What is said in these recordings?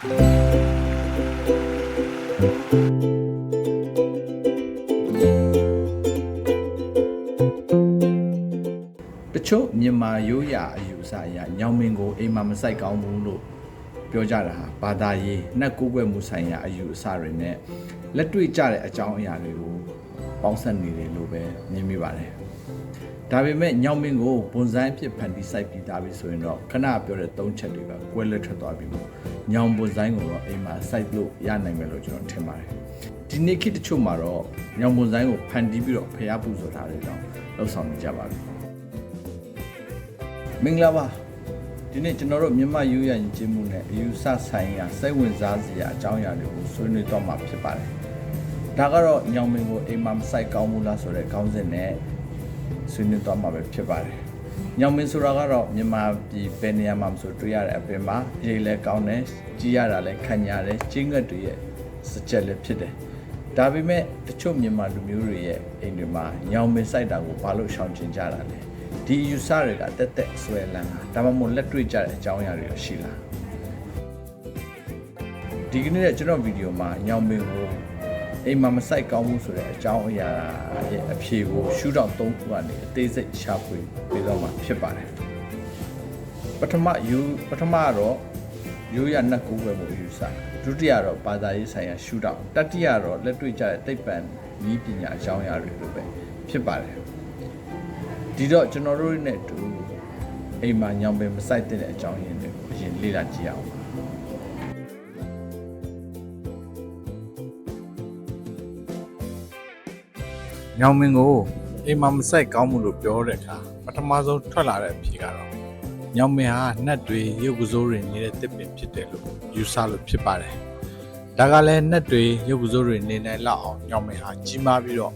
တချို့မြန်မာရိုးရာအယူအဆအရညောင်မင်းကိုအိမ်မှာမဆိုင်ကောင်းဘူးလို့ပြောကြတာဟာဘာသာရေးနှက်ကိုးကွယ်မှုဆိုင်ရာအယူအဆတွေနဲ့လက်တွေ့ကြတဲ့အကြောင်းအရာတွေကိုပေါင်းစပ်နေတယ်လို့ပဲမြင်မိပါတယ်။ ဒါပေမဲ့ညောင်မင်းကိုဘွန်ဆိုင်အဖြစ်ဖန်တီးစိုက်ပြီးသားပြီဆိုရင်တော့ခဏပြောတဲ့သုံးချက်တွေကကွဲလွဲထွက်သွားပြီမို့ညောင်ဘွန်ဆိုင်ကိုတော့အိမ်မှာစိုက်လို့ရနိုင်မယ်လို့ကျွန်တော်ထင်ပါတယ်။ဒီနေ့ခေတ်တချို့မှာတော့ညောင်ဘွန်ဆိုင်ကိုဖန်တီးပြီးတော့ဖျားပူဆိုတာတွေတော့လှုပ်ဆောင်နေကြပါပြီ။မင်္ဂလာပါဒီနေ့ကျွန်တော်တို့မြန်မာယူရရင်ကျင်းမှုနဲ့အယူဆဆိုင်ရာစိတ်ဝင်စားစရာအကြောင်းအရာတွေကိုဆွေးနွေးတော့မှာဖြစ်ပါတယ်ဒါကတော့ညောင်မင်းကိုအိမ်မှာမဆိုင်ကောင်းဘူးလားဆိုတဲ့ခေါင်းစဉ်နဲ့ ဆွေးနွေးတော့မှာပဲဖြစ်ပါတယ်ညောင်မင်းဆိုတာကတော့မြန်မာပြည်ဘယ်နေရာမှာမဆိုတွေ့ရတဲ့အပြင်မှာရေလဲကောင်းတယ်ကြီးရတာလဲခံရတယ်ချင်းငတ်တွေရဲ့စကြက်လည်းဖြစ်တယ်ဒါပေမဲ့တချို့မြန်မာလူမျိုးတွေရဲ့အိမ်တွေမှာညောင်မင်းစိုက်တာကိုဘာလို့ရှောင်ကျဉ်ကြတာလဲဒီယူဆတွေကတက်တက်ဆွဲလန်းတာဒါမှမဟုတ်လက်တွေ့ကြတဲ့အကြောင်းအရာတွေရရှိလားဒီကနေ့ကျွန်တော်ဗီဒီယိုမှာညောင်မင်းကို အိမ်မှာမဆိုင်ကောင်းဘူးဆိုတဲ့အကြောင်းအရာရဲ့အဖြေကိုရှူတောင်၃ခုကနေအသေးစိတ်ရှာဖွေပြီးတော့မှဖြစ်ပါတယ်ပထမယူပထမကတော့ရိုးရနှစ်ခုပဲမို့ယူဆဒုတိယတော့ဘာသာရေးဆိုင်ရာရှူတောင်တတိယတော့လက်တွေ့ကြတဲ့သိပ္ပံနည်းပညာအကြောင်းအရာတွေလိုပဲဖြစ်ပါတယ်ဒီတော့ကျွန်တော်တို့နဲ့အတူအိမ်မှာညောင်ပင်မဆိုင်တဲ့အကြောင်းရင်းတွေကိုအရင်လေ့လာကြည့်အောင် ညောင်ပင်ကိုအိမ်မှာမဆိုင်ကောင်းမှုလို့ပြောတဲ့အခါပထမဆုံးထွက်လာတဲ့အဖြေကတော့ညောင်ပင်ဟာနှက်တွေရုပ်ကစိုးတွေနေတဲ့တစ်ပင်ဖြစ်တယ်လို့ယူဆလို့ဖြစ်ပါတယ်ဒါကလည်းနှက်တွေရုပ်ကစိုးတွေနေနိုင်လောက်အောင်ညောင်ပင်ဟာကြီးမားပြီးတော့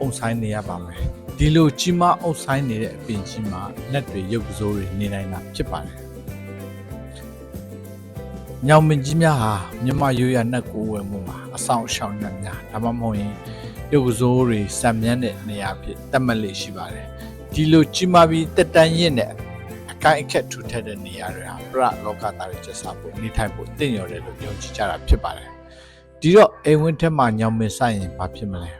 အုံဆိုင်နေရပါမယ်ဒီလိုကြီးမားအုံဆိုင်နေတဲ့အပင်ကြီးမှာနှက်တွေရုပ်ကစိုးတွေနေနိုင်တာဖြစ်ပါတယ်ညောင်ပင်ကြီးများဟာမြမရိုးရနှက်ကိုဝယ်မှုမှာအဆောင်အရှောင်နှက်များဒါမှမဟုတ်ရင် ရုပ်ကစိုးတွေစံမြန်းတဲ့နေရာဖြစ်တတ်မှတ်လေရှိပါတယ်ဒီလိုကြီးမားပြီးတက်တန်းရင့်တဲ့အကိုင်းအခက်ထူထပ်တဲ့နေရာတွေဟာပရလောကသားတွေကျဆဖို့နေထိုင်ဖို့တင့်ရော်တယ်လို့ယုံကြည်ကြတာဖြစ်ပါတယ်ဒီတော့အိမ်ဝင်းထက်မှာညောင်ပင်ဆိုင်ရင်ဘာဖြစ်မလဲ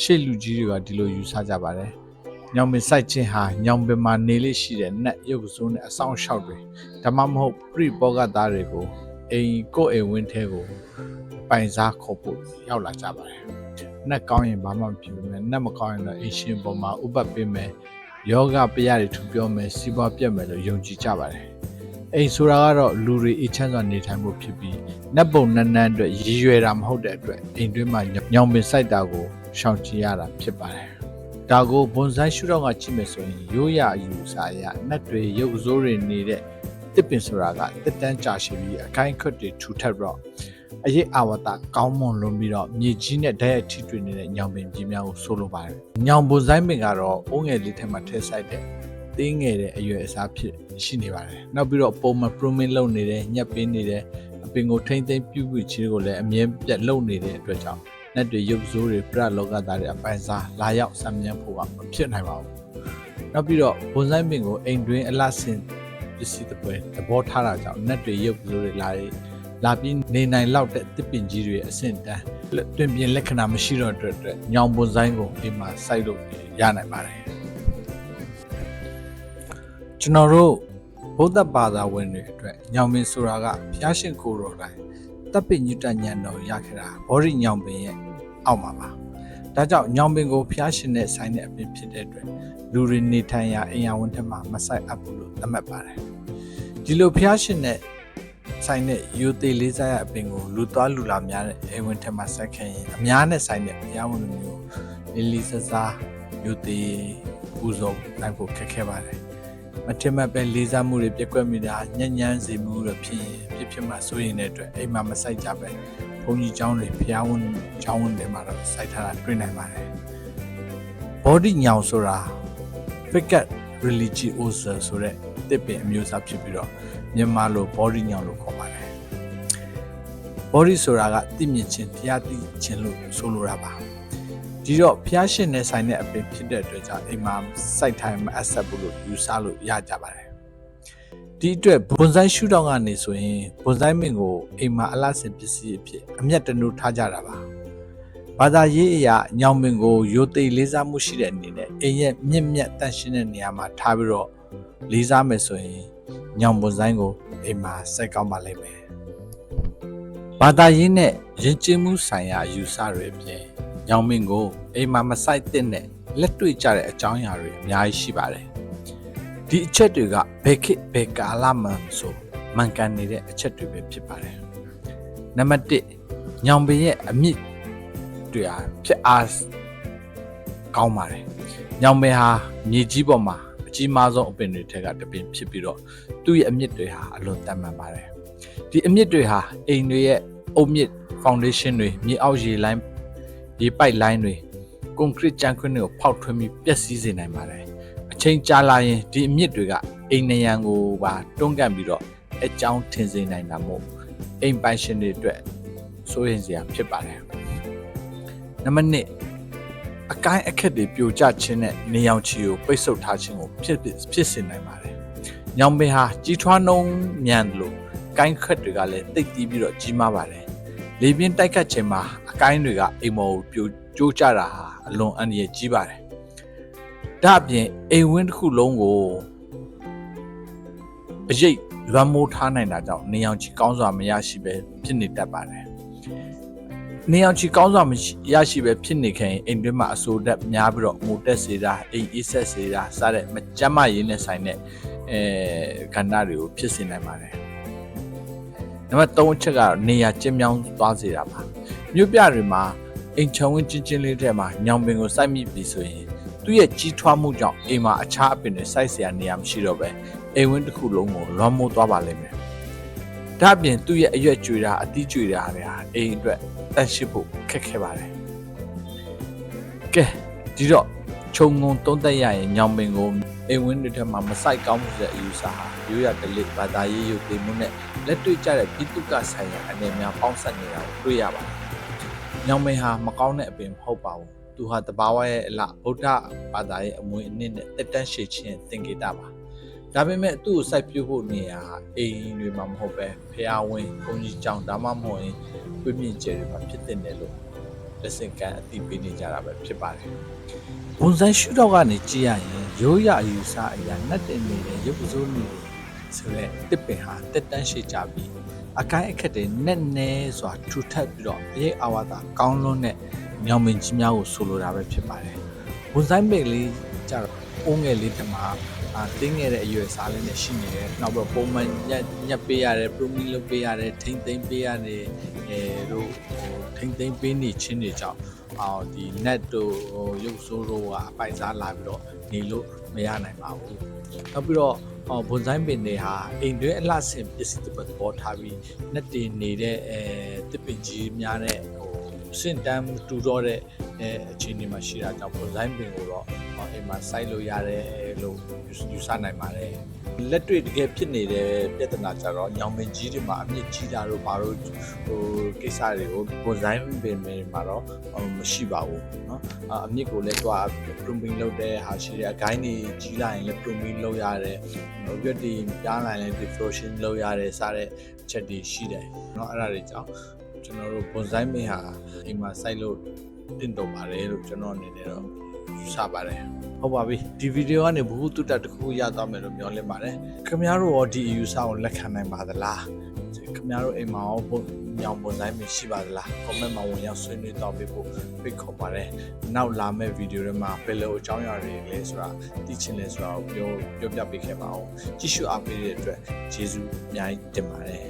ရှေ့လူကြီးတွေကဒီလိုယူဆကြပါတယ်။ညောင်ပင်စိုက်ခြင်းဟာညောင်ပင်မှာနေလေးရှိတဲ့နတ်ရုပ်စိုးနဲ့အဆောင်လျှောက်တွေဒါမှမဟုတ်ပြိပောကသားတွေကိုအိမ်ကိုယ့်အိမ်ဝင်းထဲကိုပိုင်စားခေါ်ဖို့ရောက်လာကြပါတယ်။ နတ်ကောင်းရင်ဘာမှမဖြစ်ဘူးမယ်နတ်မကောင်းရင်တော့အိမ်ရှင်ပေါ်မှာဥပတ်ပေးမယ်ယောဂပရတွေထူပြောမယ်စီးပွားပြတ်မယ်လို့ယုံကြည်ကြပါတယ်။အိမ်ဆိုတာကတော့လူတွေအချမ်းစွာနေထိုင်ဖို့ဖြစ်ပြီးနတ်ပုံနန်းနန်းအတွက်ရည်ရွယ်တာမဟုတ်တဲ့အတွက်အိမ်တွင်းမှာညောင်ပင်စိုက်တာကိုရှောင်ကြဉ်ရတာဖြစ်ပါတယ်။ဒါကိုဘွန်ဆိုင်ရှုတော့ကကြည့်မယ်ဆိုရင်ရိုးရအယူအဆအရနတ်တွေရုပ်စိုးတွေနေတဲ့တစ်ပင်ဆိုတာကတက်တန်းကြာရှည်ပြီးအခိုင်ခွတ်တွေထူထပ်တော့ အရေးအာဝတကောင်းမွန်လွန်ပြီးတော့မြေကြီးနဲ့ဓာတ်ရိုက်ထိတွေ့နေတဲ့ညောင်ပင်ကြီးများကိုဆိုလိုပါတယ်။ညောင်ဘွန်ဆိုင်ပင်ကတော့အုံးငယ်လေးထဲမှာထည့်ဆိုင်တဲ့သေးငယ်တဲ့အရွယ်အစားဖြစ်ရှိနေပါတယ်။နောက်ပြီးတော့ပုံမှန် promin လုပ်နေတယ်ညက်ပင်းနေတယ်အပင်ကိုထိမ့်သိမ့်ပြုတ်ပြုတ်ချီကိုလည်းအမြဲပြတ်လုပ်နေတဲ့အတွက်ကြောင့်နက်တွေရုပ်ဆိုးတွေပြလောကသားတွေအပိုင်စားလာရောက်ဆံမြန်းဖို့ကမဖြစ်နိုင်ပါဘူး။နောက်ပြီးတော့ဘွန်ဆိုင်ပင်ကိုအိမ်တွင်းအလတ်စင်ပစ္စည်းတွေပွဲသဘောထားတာကြောင့်နက်တွေရုပ်ဆိုးတွေလာပြီး လာပြီးနေနိုင်လောက်တဲ့တစ်ပင်ကြီးတွေအဆင့်တန်းတွင်ပြင်လက္ခဏာမရှိတော့တဲ့အတွက်ညောင်ဘွန်ဆိုင်ကိုအိမ်မှာစိုက်လို့ရနိုင်ပါတယ်။ကျွန်တော်တို့ဗုဒ္ဓဘာသာဝင်တွေအတွက်ညောင်ပင်ဆိုတာကဘုရားရှင်ကိုယ်တော်တိုင်တပ်ပင်ညုတညံတော်ရခဲ့တာဘောရိညောင်ပင်ရဲ့အောက်မှာပါဒါကြောင့်ညောင်ပင်ကိုဖျားရှင်နဲ့ဆိုင်တဲ့အပင်ဖြစ်တဲ့အတွက်လူတွေနေထိုင်ရာအိမ်ယာဝန်ထက်မှာမဆိုင်အပ်ဘူးလို့သတ်မှတ်ပါတယ်ဒီလိုဖျားရှင်နဲ့ ဆိုင်တဲ့ယူသေးလေးစားရအပင်ကိုလူသွားလူလာများတဲ့အိမ်ဝင်ထက်မှာဆက်ခင်ရင်အများနဲ့ဆိုင်တဲ့ဘုရားဝင်မျိုးလေးလေးစားစားယူသေးပူဇော်နိုင်ဖို့ခက်ခဲပါတယ်မထင်မှတ်ပဲလေးစားမှုတွေပြက်ကွက်မိတာညဉ့်ညမ်းစေမှုတို့ဖြစ်ရင်ဖြစ်ဖြစ်မှဆိုရင်တဲ့အတွက်အိမ်မှာမဆိုင်ကြပဲဘုန်းကြီးကျောင်းတွေဘုရားဝင်ကျောင်းဝင်တွေမှာတော့ဆိုင်ထားတာတွေ့နိုင်ပါတယ်ဘောဓိညောင်ဆိုတာ Ficket religiosa ဆိုတဲ့တစ်ပင်အမျိုးအစားဖြစ်ပြီးတော့မြန်မာလို body ညောင်လို့ခေါ်ပါ ဘောဒီဆိုတာကတိမြင့်ခြင်းတရားသိခြင်းလို့ဆိုလိုတာပါဒီတော့ဖျားရှင်နဲ့ဆိုင်တဲ့အပင်ဖြစ်တဲ့အတွက်ကြောင့်အိမ်မှာစိုက်ထိုင်မအပ်ဆက်ဘူးလို့ယူဆလို့ရကြပါတယ်ဒီအတွက်ဘွန်ဆိုင်ရှုထောင့်ကနေဆိုရင်ဘွန်ဆိုင်မင်ကိုအိမ်မှာအလားစင်ပစ္စည်းအဖြစ်အမျက်တနုထားကြတာပါဘာသာရေးအရာညောင်မင်ကိုရိုသိလေးစားမှုရှိတဲ့အနေနဲ့အိမ်ရဲ့မြင့်မြတ်တန့်ရှင်းတဲ့နေရာမှာထားပြီးတော့လေးစားမယ်ဆိုရင်ညောင်ဘွန်ဆိုင်ကိုအိမ်မှာစိုက်ကောင်းပါလိမ့်မယ် ဘာသာရေးနဲ့ယဉ်ကျေးမှုဆိုင်ရာအယူဆတွေအပြင်ညောင်မင်ကိုအိမ်မှာမစိုက်တဲ့နဲ့လက်တွေ့ကြတဲ့အကြောင်းအရာတွေအများကြီးရှိပါတယ်ဒီအချက်တွေကဘယ်ခေတ်ဘယ်ကာလမှဆိုမှန်ကန်နေတဲ့အချက်တွေပဲဖြစ်ပါတယ်နံပါတ်1ညောင်ပင်ရဲ့အမြင့်တွေဟာဖြစ်အားကောင်းပါတယ်ညောင်ပင်ဟာမြေကြီးပေါ်မှာအကြီးမားဆုံးအပင်တွေထက်ကတစ်ပင်ဖြစ်ပြီးတော့သူ့ရဲ့အမြင့်တွေဟာအလွန်တန်မှန်ပါတယ် ဒီအမြင့်တွေဟာအိမ်တွေရဲ့အုတ်မြင့် foundation တွေမြေအောက်ရေလိုင်းရေပိုက်လိုင်းတွေကွန်ကရစ်ကြမ်းခွင်းတွေကိုဖောက်ထွင်းပြီးပျက်စီးစေနိုင်ပါတယ်အချိန်ကြာလာရင်ဒီအမြင့်တွေကအိမ်နရံကိုပါတွန်းကန်ပြီးတော့အကြောင်းထင်စေနိုင်တာမို့အိမ်ပိုင်ရှင်တွေအတွက်စိုးရိမ်စရာဖြစ်ပါတယ်နံပါတ်1အကိုင်းအခက်တွေပြိုကျခြင်းနဲ့နေရောင်ခြည်ကိုပိတ်ဆို့ထားခြင်းကိုဖြစ်ဖြစ်စေနိုင်ပါတယ်။ညောင်ပင်ဟာကြီးထွားနှုံးမြန်တယ်လို့ ကိုင်းခက်တွေကလည်းတိတ်တီးပြီးတော့ကြီးမားပါတယ်။လေပြင်းတိုက်ခတ်ခြင်းမှာအကိုင်းတွေကအိမ်မော်ကိုပြိုကျိုးကျတာဟာအလွန်အန္တရာယ်ကြီးပါတယ်။ဒါ့အပြင်အိမ်ဝင်းတစ်ခုလုံးကိုအရေးလွမ်းမိုးထားနိုင်တာကြောင့်နေအောင်ချီကောင်းစွာမရရှိပဲဖြစ်နေတတ်ပါတယ်။နေအောင်ချီကောင်းစွာမရရှိပဲဖြစ်နေခင်အိမ်တွင်းမှာအဆိုးတက်များပြီးတော့ငိုတက်စေတာအိမ်အေးဆက်စေတာစတဲ့မကြမ်းမရင်းနဲ့ဆိုင်တဲ့အဲကဏ္ဍတွေကိုဖြစ်စေနိုင်ပါတယ်။ နံပါတ်3အချက်ကတော့နေရာကျဉ်းမြောင်းသွားစေတာပါမြို့ပြတွေမှာအိမ်ချုံဝင်းကျဉ်းကျဉ်းလေးထဲမှာညောင်ပင်ကိုစိုက်မိပြီဆိုရင်သူ့ရဲ့ကြီးထွားမှုကြောင့်အိမ်မှာအခြားအပင်တွေစိုက်စရာနေရာမရှိတော့ပဲအိမ်ဝင်းတစ်ခုလုံးကိုလွှမ်းမိုးသွားပါလိမ့်မယ်။ဒါ့အပြင်သူ့ရဲ့အရွက်ကျွေတာအသီးကျွေတာတွေဟာအိမ်အတွက်တန့်ရှင်းဖို့ခက်ခဲပါတယ်။ကဲဒီတော့ ခြုံငုံသုံးသက်ရရင်ညောင်ပင်ကိုအိမ်ဝင်းတွေထဲမှာမစိုက်ကောင်းမှုတဲ့အယူဆဟာရိုးရဒလိဘာသာရေးရုပ်သိမ်းမှုနဲ့လက်တွေ့ကျတဲ့ပြည်သူကဆိုင်ရာအနေများပေါင်းစပ်နေတာကိုတွေ့ရပါတယ်။ညောင်ပင်ဟာမကောင်းတဲ့အပင်မဟုတ်ပါဘူး။သူဟာတဘာဝရဲ့အလားဗုဒ္ဓဘာသာရဲ့အမွေအနှစ်နဲ့တက်တန်းရှည်ခြင်းသင်္ကေတပါ။ဒါပေမဲ့သူ့ကိုစိုက်ပျိုးဖို့နေရာအိမ်တွေမှာမဟုတ်ပဲဖျားဝင်းဘုံကြီးကျောင်းဒါမှမဟုတ်ရင်ပြည့်မြင့်ကျယ်တွေမှာဖြစ်တဲ့တယ်လို့လက်ဆင့်ကမ်းအသိပေးနေကြတာပဲဖြစ်ပါတယ်။ ဘုံဆိုင်ရှုတော့ကနေကြည့်ရရင်ရိုးရအယူဆအရာနှက်တင်နေတဲ့ရုပ်ပစိုးနေဆိုတဲ့တစ်ပင်ဟာတက်တန်းရှိကြပြီးအကိုင်းအခက်တွေနဲ့နဲစွာထူထပ်ပြီးတော့အရေးအာဝါဒကောင်းလွန်းတဲ့ညောင်မင်ကြီးများကိုဆိုလိုတာပဲဖြစ်ပါတယ်။ဘုံဆိုင်မိတ်လေးကြတော့အုံးငယ်လေးတမှာအာတင်းငယ်တဲ့အရွယ်စားလေးနဲ့ရှိနေတယ်နောက်ပြီးပုံမှန်ညက်ညက်ပေးရတယ်ပရိုမီလုပ်ပေးရတယ်ထိမ့်သိမ့်ပေးရတယ်အဲတို့ဟိုထိမ့်သိမ့်ပေးနေချင်းတွေကြောင့် အော်ဒီ net တို့ဟိုရုပ်ဆိုးတို့ကအပိုက်စားလာပြီးတော့နေလို့မရနိုင်ပါဘူးနောက်ပြီးတော့ဟောဘွန်ဆိုင်ပင်တွေဟာအိမ်တွဲအလှဆင်ပစ္စည်းတစ်ပတ်သဘောထားပြီး net တင်နေတဲ့အဲတစ်ပင်ကြီးများတဲ့ဟိုစင်တမ်းတူတော့တဲ့အဲအခြေအနေမှာရှိတာကြောင့်ဘွန်ဆိုင်ပင်ကိုတော့ အိမ်မှာစိုက်လို့ရတယ်လို့ယူဆနိုင်ပါတယ်လက်တွေ့တကယ်ဖြစ်နေတဲ့ပြဿနာကြတော့ညောင်ပင်ကြီးတွေမှာအမြင့်ကြီးတာတို့ဘာလို့ဟိုကိစ္စတွေကိုဘွန်ဆိုင်ပင်တွေမှာတော့မရှိပါဘူးเนาะအမြင့်ကိုလည်းတွား pruning လုပ်တဲ့ဟာရှိတယ်အကိုင်းတွေကြီးလာရင်လည်း pruning လုပ်ရတယ်ဟိုရွက်တွေပြားလာရင်လည်း deflation လုပ်ရတယ်စတဲ့ချက်တွေရှိတယ်เนาะအဲ့ဒါတွေကြောင့်ကျွန်တော်တို့ဘွန်ဆိုင်မင်းဟာအိမ်မှာစိုက်လို့တင့်တော်ပါတယ်လို့ကျွန်တော်အနေနဲ့တော့ ယူဆပါတယ်ဟုတ်ပါပြီဒီဗီဒီယိုကနေဘ ഹു တုတ္တတစ်ခုရသွားမယ်လို့မျှော်လင့်ပါတယ်ခင်ဗျားတို့ရောဒီအယူဆကိုလက်ခံနိုင်ပါသလားခင်ဗျားတို့အိမ်မှာရောဘုညောင်ပုံတိုင်းမရှိပါသလား comment မှာဝင်ရောက်ဆွေးနွေးတော့ပေးဖို့ဖိတ်ခေါ်ပါတယ်နောက်လာမယ့်ဗီဒီယိုတွေမှာဘယ်လိုအကြောင်းအရာတွေလဲဆိုတာသိချင်လဲဆိုတာကိုပြောပြောပြပေးခဲ့ပါအောင်ကြည့်ရှုအားပေးတဲ့အတွက်ကျေးဇူးအများကြီးတင်ပါတယ်